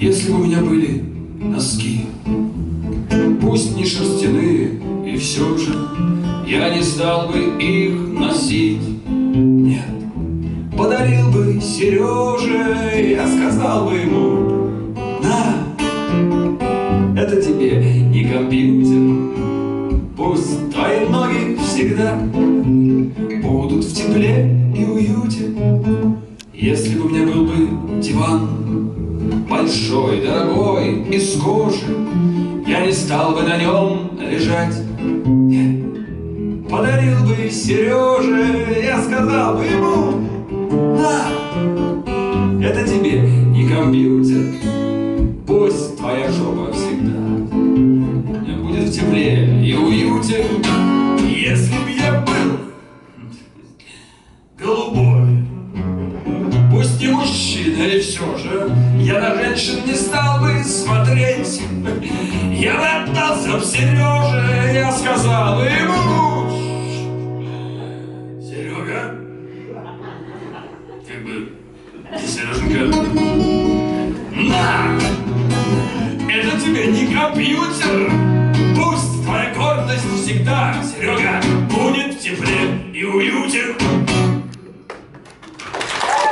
Если бы у меня были носки, пусть не шерстяные, и все же я не стал бы их носить. Нет, подарил бы Сереже, я сказал бы ему, на, это тебе не компьютер, пусть твои ноги всегда будут в тепле и уюте. Если бы у меня был бы диван. Большой, дорогой, из кожи, я не стал бы на нем лежать. Нет, подарил бы Сереже, я сказал бы ему, на, это тебе не компьютер, пусть твоя жопа всегда будет в тепле и уюте, И все же. Я на женщин не стал бы смотреть, я отдался в Сереже, я сказал ему. Серега, как бы, Сереженька, на, это тебе не компьютер, пусть твоя гордость всегда, Серега, будет в тепле и уюте.